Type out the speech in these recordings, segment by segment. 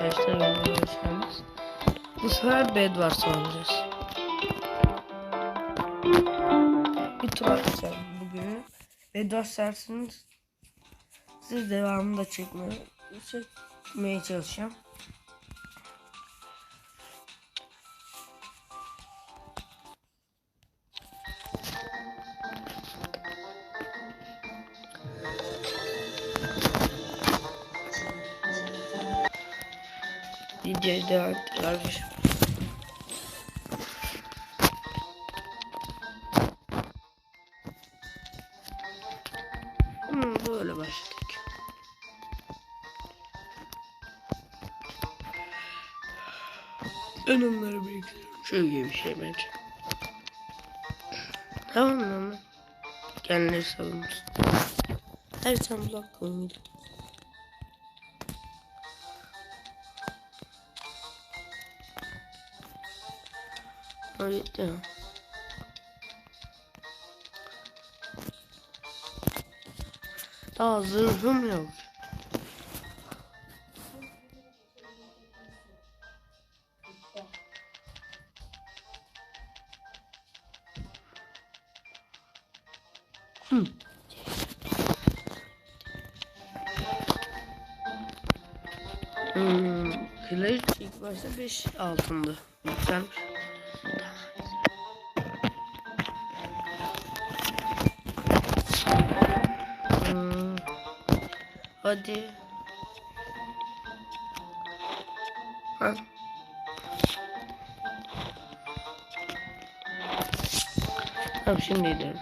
Arkadaşlar geldiniz. Bu sefer Bedwars oynayacağız. Bir tur atacağım bugün. Bedwars dersinin siz devamını da çekmeye, çekmeye çalışacağım. Devam ettir arkadaşlar. Hmm, böyle başladık. Ben onları bekliyorum. Şöyle bir şey bence. Tamam mı? Kendileri savunmuş. Her zaman uzak kalın. Mi? Daha zırhım yok. Hı. Hmm, Kılıç ilk başta 5 altındı. Yükselmiş. Hadi. Ha. Tamam şimdi gidelim.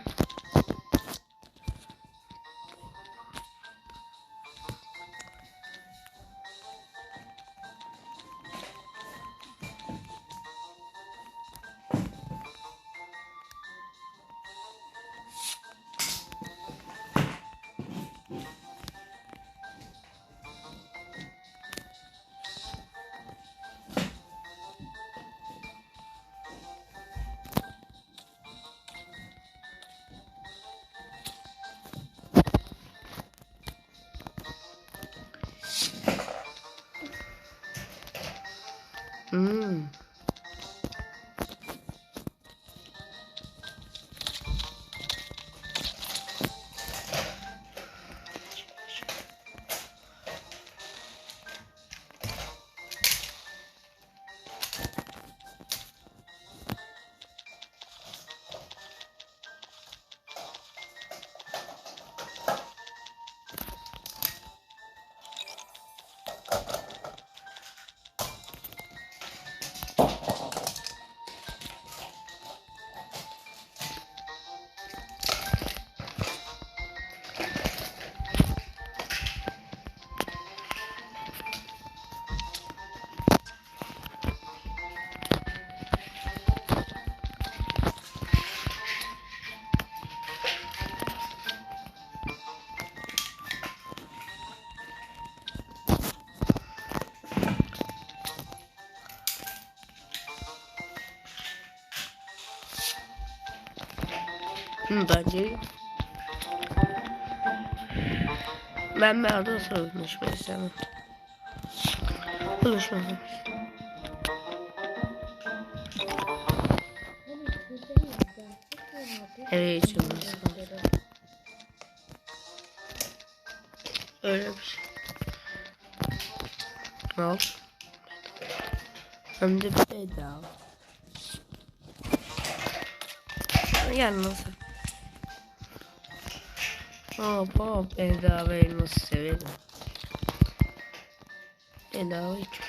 Bence ben bir arada sorunlaşmak istemem. Konuşmam. Eve geçiyorum. Öyle bir şey. Al. Hem de bedava. Gel nasıl? Hop hop bedava elması severim. Bedava hiç.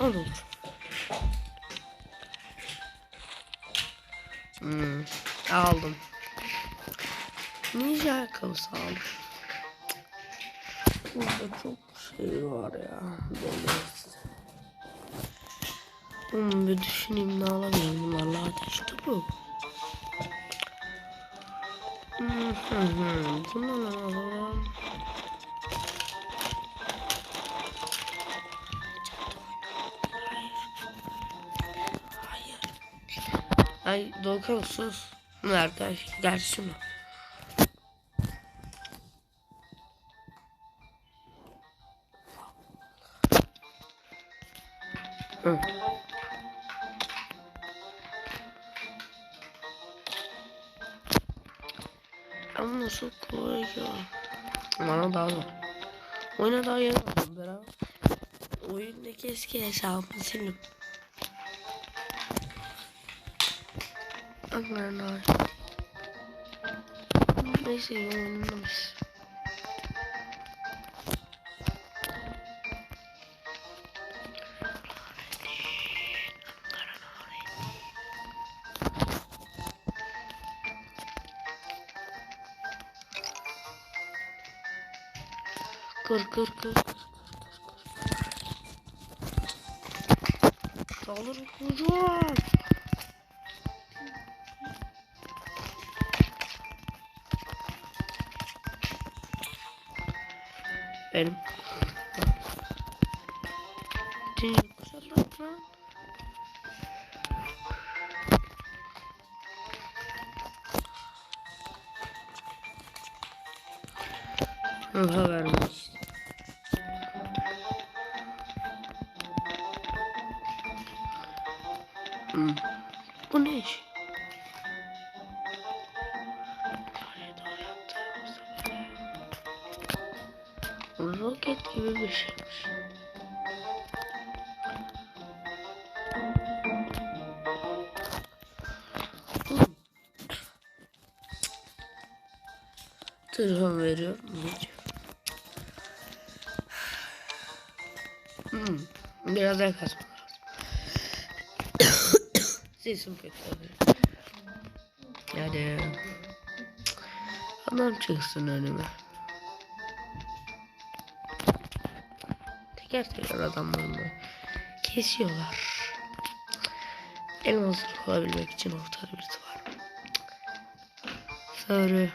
Olur. Hmm, aldım. Ninja ayakkabısı aldım. Burada çok şey var ya. Belirsiz. Hmm, bir düşüneyim ne alabilirim. Vallahi işte bu. Ne alalım? Ay Doğukan sus. Nerede? Gel şunu. Hı. coisa. Mano, Oi, Oyna daha yeni aldım beraber. Oyundaki não. Agora sildim. Aman Allah'ım. não sei Kır kır kır. Saldır hocam. Benim. Değil, kuşatmak lan. Aha vermiş. Hmm. Bu ne iş? Roket gibi bir şeymiş. Telefon veriyorum. Hmm. Biraz daha lazım. Kötü oluyor. Hadi. Adam çıksın önüme. Teker teker adamlarını kesiyorlar. Elmasını alabilmek için ortada birisi var. Sarı.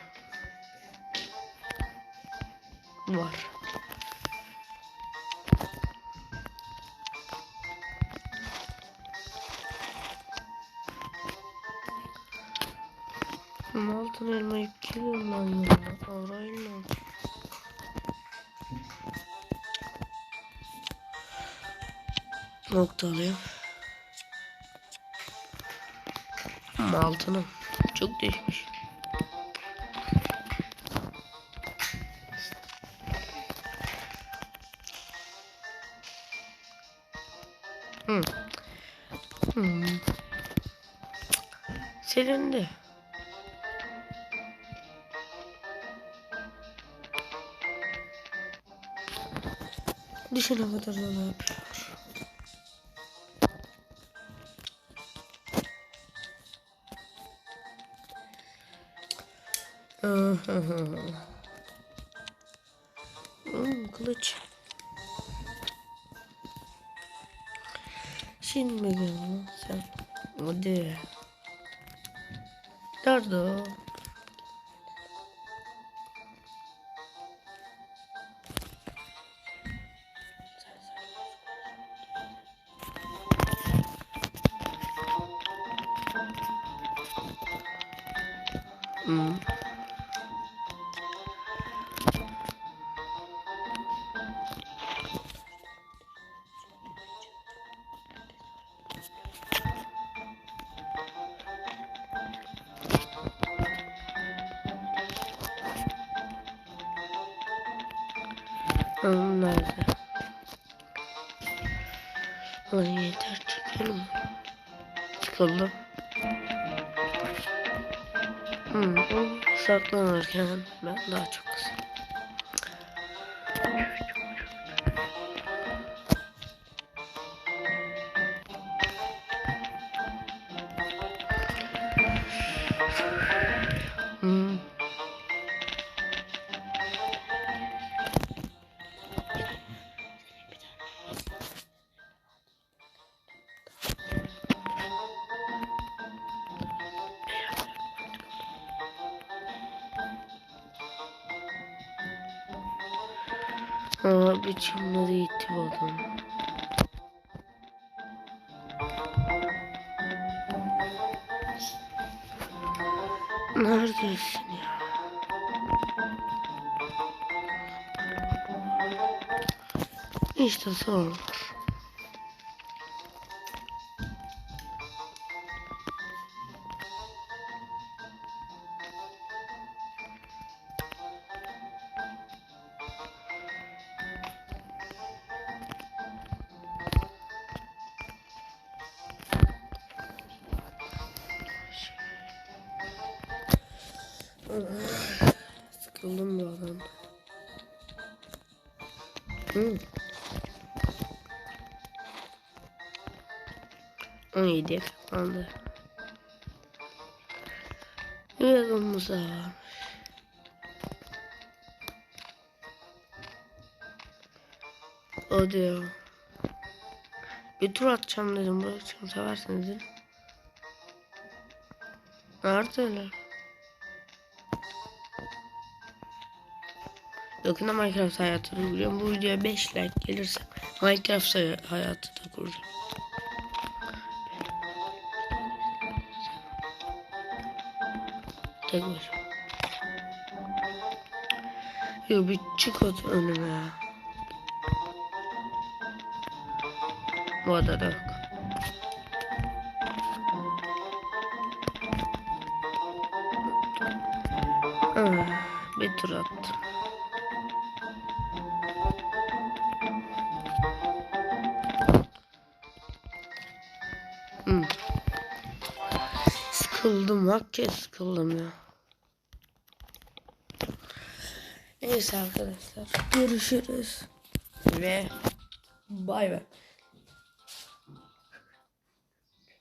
Var. Altın elma yüklüyorum ben ya. Arayla. Noktalıyor. Ama altını çok değişmiş. Hmm. Hmm. Silindi. Kadar da ne yapıyor. hmm, kılıç. Şimdi gel lan sen. Hadi. Nerede? Hmm. Hmm, nerede? Lan yeter çıkalım. Çıkalım. Saklanırken ben daha çok kızım. Aa, bir çimleri gitti adam. Neredesin ya? İşte sorulur. Sıkıldım bu adam. Hmm. On yedi kapandı. Biraz olmasa varmış. O diyor. Bir tur atacağım dedim. Bırakacağım seversiniz dedim. Artılar. Yakında Minecraft hayatını kuruyorum. Bu videoya 5 like gelirse Minecraft hay- hayatı da kuracağım. Tek başıma. Yo bir çık ot önüme ya. Bu adada yok. Ah, bir tur attım. Sıkıldım hakikaten sıkıldım ya. Neyse arkadaşlar görüşürüz ve bay bay.